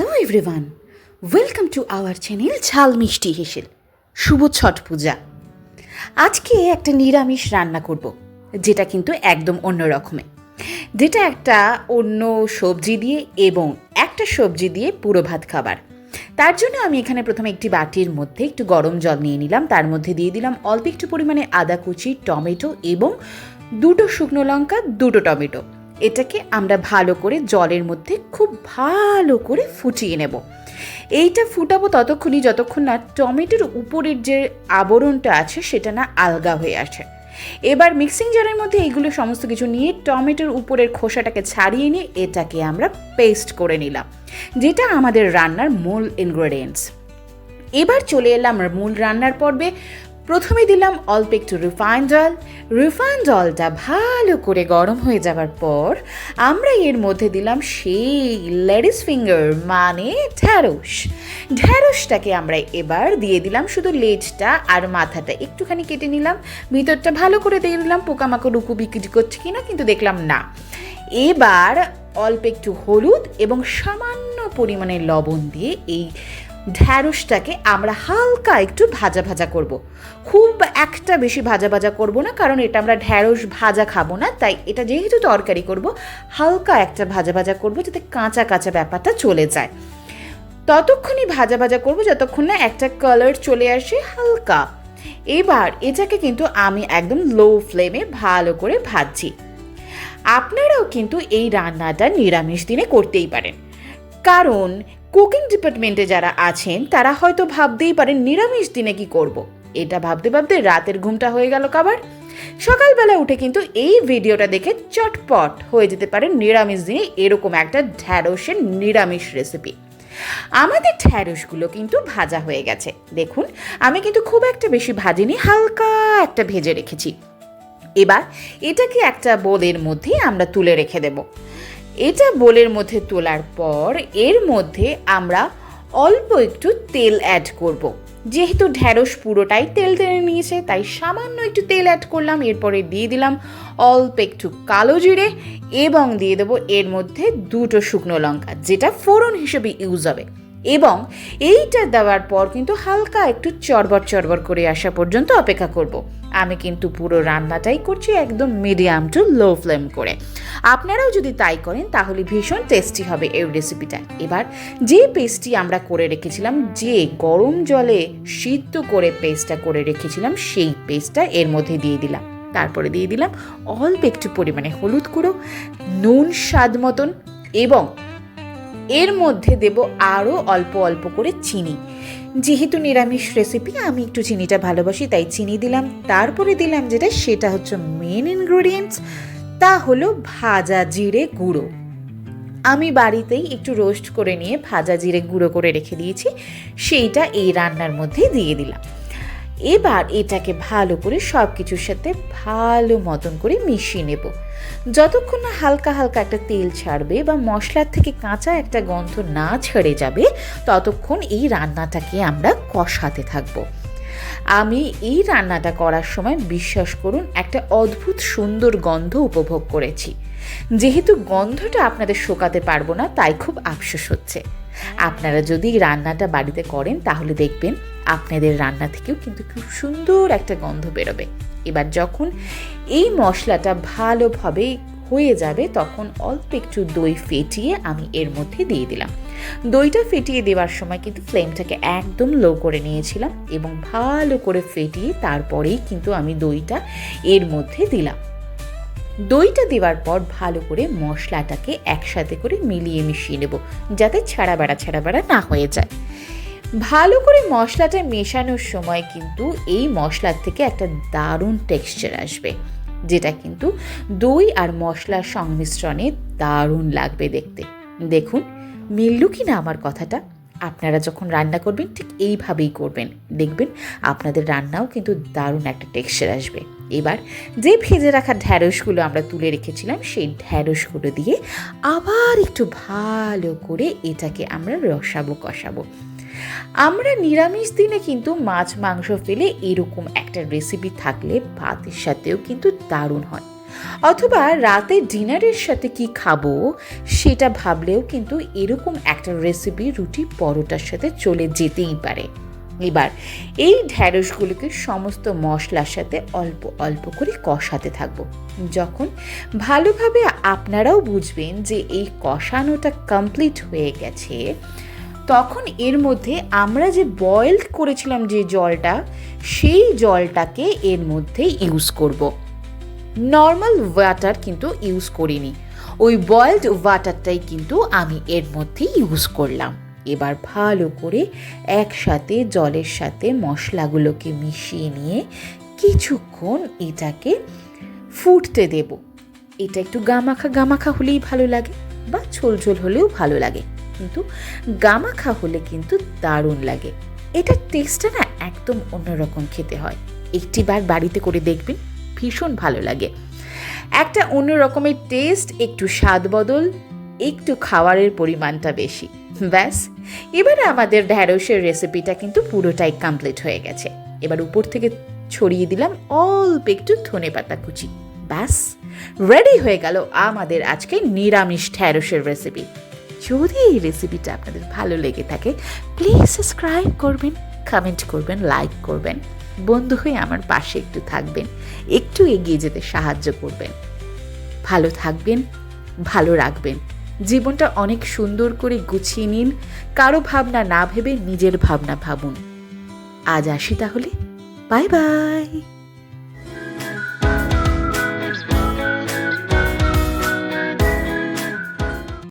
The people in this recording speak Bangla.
Everyone welcome to our channel Jhal Mishti হেসেল শুভ ছট পূজা। আজকে একটা নিরামিষ রান্না করব, যেটা কিন্তু একদম অন্য রকমের যেটা একটা অন্য সবজি দিয়ে এবং একটা সবজি দিয়ে পুরো ভাত খাবার। তার জন্য আমি এখানে প্রথমে একটি বাটির মধ্যে একটু গরম জল নিয়ে নিলাম। তার মধ্যে দিয়ে দিলাম অল্প একটু পরিমাণে আদা কুচি, টমেটো এবং দুটো শুকনো লঙ্কা, দুটো টমেটো। এটাকে আমরা ভালো করে জলের মধ্যে খুব ভালো করে ফুটিয়ে নেব। এইটা ফুটাবো ততক্ষণই যতক্ষণ না টমেটোর উপরের যে আবরণটা আছে সেটা না আলগা হয়ে আসে। এবার মিক্সিং জারের মধ্যে এইগুলো সমস্ত কিছু নিয়ে টমেটোর উপরের খোসাটাকে ছাড়িয়ে নিয়ে এটাকে আমরা পেস্ট করে নিলাম, যেটা আমাদের রান্নার মূল ইনগ্রেডিয়েন্টস এবার চলে এলাম মূল রান্নার পর্বে। প্রথমে দিলাম অল্প একটু রিফাইন্ড অয়েল রিফাইন্ড অয়েলটা ভালো করে গরম হয়ে যাওয়ার পর আমরা এর মধ্যে দিলাম সেই লেডিস ফিঙ্গার মানে ঢ্যাঁড়স। ঢ্যাঁড়সটাকে আমরা এবার দিয়ে দিলাম শুধু লেজটা আর মাথাটা। একটুখানি কেটে নিলাম, ভিতরটা ভালো করে দিয়ে দিলাম পোকামাকড় উকু বিক্রি করছে কিনা, কিন্তু দেখলাম না। এবার অল্প একটু হলুদ এবং সামান্য পরিমাণে লবণ দিয়ে এই ঢ্যাঁড়সটাকে আমরা হালকা একটু ভাজা ভাজা করব। খুব একটা বেশি ভাজা ভাজা করব না, কারণ এটা আমরা ঢ্যাঁড়স ভাজা খাব না, তাই এটা যেহেতু তরকারি করব, হালকা একটা ভাজা ভাজা করব যাতে কাঁচা কাঁচা ব্যাপারটা চলে যায়। ততক্ষণই ভাজা ভাজা করব যতক্ষণ না একটা কালার চলে আসে হালকা। এবার এটাকে কিন্তু আমি একদম লো ফ্লেমে ভালো করে ভাজছি। আপনারাও কিন্তু এই রান্নাটা নিরামিষ দিনে করতেই পারেন। কারণ কুকিং ডিপার্টমেন্টে যারা আছেন, তারা হয়তো ভাবতেই পারেন, নিরামিষ দিনে কি করব। এটা ভাবতে ভাবতে রাতের ঘুমটা হয়ে গেল কাবার। সকালবেলা উঠে কিন্তু এই ভিডিওটা দেখে চটপট হয়ে যেতে পারে নিরামিষ দিনে এরকম একটা ঢ্যাঁড়সের নিরামিষ রেসিপি আমাদের ঢ্যাঁড়সগুলো কিন্তু ভাজা হয়ে গেছে। দেখুন, আমি কিন্তু খুব একটা বেশি ভাজিনি, হালকা একটা ভেজে রেখেছি। এবার এটাকে একটা বোলের মধ্যে আমরা তুলে রেখে দেব। এটা বোলের মধ্যে তোলার পর এর মধ্যে আমরা অল্প একটু তেল অ্যাড করব। যেহেতু ঢ্যাঁড়স পুরোটাই তেল টেনে নিয়েছে, তাই সামান্য একটু তেল অ্যাড করলাম, এরপরে দিয়ে দিলাম অল্প একটু কালো জিরে এবং দিয়ে দেবো এর মধ্যে দুটো শুকনো লঙ্কা, যেটা ফোড়ন হিসেবে ইউজ হবে এবং এইটা দেওয়ার পর কিন্তু হালকা একটু চরবর চরবর করে আসা পর্যন্ত অপেক্ষা করব। আমি কিন্তু পুরো রান্নাটাই করছি একদম মিডিয়াম টু লো ফ্লেম করে। আপনারাও যদি তাই করেন, তাহলে ভীষণ টেস্টি হবে এই রেসিপিটা এবার যে পেস্টটি আমরা করে রেখেছিলাম, যে গরম জলে সিদ্ধ করে পেস্টটা করে রেখেছিলাম, সেই পেস্টটা এর মধ্যে দিয়ে দিলাম। তারপরে দিয়ে দিলাম অল্প একটু পরিমাণে হলুদ গুঁড়ো, নুন স্বাদ মতন এবং এর মধ্যে দেব আরও অল্প অল্প করে চিনি। যেহেতু নিরামিষ রেসিপি আমি একটু চিনিটা ভালোবাসি, তাই চিনি দিলাম। তারপরে দিলাম যেটা, সেটা হচ্ছে মেন ইনগ্রেডিয়েন্টস তা হলো ভাজা জিরে গুঁড়ো। আমি বাড়িতেই একটু রোস্ট করে নিয়ে ভাজা জিরে গুঁড়ো করে রেখে দিয়েছি, সেইটা এই রান্নার মধ্যে দিয়ে দিলাম। এবার এটাকে ভালো করে সব কিছুর সাথে ভালো মতন করে মিশিয়ে নেব। যতক্ষণ না হালকা হালকা একটা তেল ছাড়বে বা মশলার থেকে কাঁচা একটা গন্ধ না ছেড়ে যাবে, ততক্ষণ এই রান্নাটাকে আমরা কষাতে থাকব। আমি এই রান্নাটা করার সময় বিশ্বাস করুন, একটা অদ্ভুত সুন্দর গন্ধ উপভোগ করেছি। যেহেতু গন্ধটা আপনাদের শোকাতে পারব না, তাই খুব আফসোস হচ্ছে। আপনারা যদি রান্নাটা বাড়িতে করেন, তাহলে দেখবেন আপনাদের রান্না থেকেও কিন্তু খুব সুন্দর একটা গন্ধ বেরোবে। এবার যখন এই মশলাটা ভালোভাবে হয়ে যাবে, তখন অল্প একটু দই ফেটিয়ে আমি এর মধ্যে দিয়ে দিলাম। দইটা ফেটিয়ে দেওয়ার সময় কিন্তু ফ্লেমটাকে একদম লো করে নিয়েছিলাম এবং ভালো করে ফেটিয়ে তারপরেই কিন্তু আমি দইটা এর মধ্যে দিলাম। দইটা দেওয়ার পর ভালো করে মশলাটাকে একসাথে করে মিলিয়ে মিশিয়ে নেব, যাতে ছাড়া বাড়া ছাড়া বাড়া না হয়ে যায়। ভালো করে মশলাটা মেশানোর সময় কিন্তু এই মশলার থেকে একটা দারুণ টেক্সচার আসবে। যেটা কিন্তু দই আর মশলার সংমিশ্রণে দারুণ লাগবে দেখতে। দেখুন, মিলল কি না আমার কথাটা? আপনারা যখন রান্না করবেন, ঠিক এইভাবেই করবেন। দেখবেন, আপনাদের রান্নাও কিন্তু দারুণ একটা টেক্সচার আসবে। এবার যে ভেজে রাখা ঢ্যাঁড়সগুলো আমরা তুলে রেখেছিলাম, সেই ঢ্যাঁড়সগুলো দিয়ে আবার একটু ভালো করে এটাকে আমরা রসাবো, কষাবো। আমরা নিরামিষ দিনে কিন্তু মাছ, মাংস ফেলে এরকম একটা রেসিপি থাকলে ভাতের সাথেও কিন্তু দারুণ হয়। অথবা রাতে ডিনারের সাথে কি খাব, সেটা ভাবলেও কিন্তু এরকম একটা রেসিপি রুটি পরোটার সাথে চলে যেতেই পারে। এবার এই ঢ্যাঁড়সগুলোকে সমস্ত মশলার সাথে অল্প অল্প করে কষাতে থাকব। যখন ভালোভাবে আপনারাও বুঝবেন যে এই কষানোটা কমপ্লিট হয়ে গেছে, তখন এর মধ্যে আমরা যে বয়েল করেছিলাম যে জলটা, সেই জলটাকে এর মধ্যে ইউজ করব। নর্মাল ওয়াটার কিন্তু ইউজ করিনি। ওই বয়েলড ওয়াটারটাই কিন্তু আমি এর মধ্যে ইউজ করলাম। এবার ভালো করে একসাথে জলের সাথে মশলাগুলোকে মিশিয়ে নিয়ে কিছুক্ষণ এটাকে ফুটতে দেব। এটা একটু গামাখা গামাখা হলেই ভালো লাগে বা ঝোল ঝোল হলেও ভালো লাগে। কিন্তু গামাখা হলে কিন্তু দারুণ লাগে। এটার টেস্টটা না একদম অন্যরকম খেতে হয়। একটি বার বাড়িতে করে দেখবেন, ভীষণ ভালো লাগে। একটা অন্য রকমের টেস্ট একটু স্বাদ বদল, একটু খাবারের পরিমাণটা বেশি। ব্যাস, এবারে আমাদের ঢ্যাঁড়সের রেসিপিটা কিন্তু পুরোটাই কমপ্লিট হয়ে গেছে। এবার উপর থেকে ছড়িয়ে দিলাম অল্প একটু ধনে পাতা কুচি। ব্যাস রেডি হয়ে গেল আমাদের আজকে নিরামিষ ঢ্যাঁড়সের রেসিপি যদি এই রেসিপিটা আপনাদের ভালো লেগে থাকে প্লিজ সাবস্ক্রাইব করবেন কমেন্ট করবেন লাইক করবেন। বন্ধু হয়ে আমার পাশে একটু থাকবেন, একটু এগিয়ে যেতে সাহায্য করবেন। ভালো থাকবেন, ভালো রাখবেন। জীবনটা অনেক সুন্দর করে গুছিয়ে নিন, কারও ভাবনা না ভেবে নিজের ভাবনা ভাবুন। আজ আসি তাহলে। Bye bye.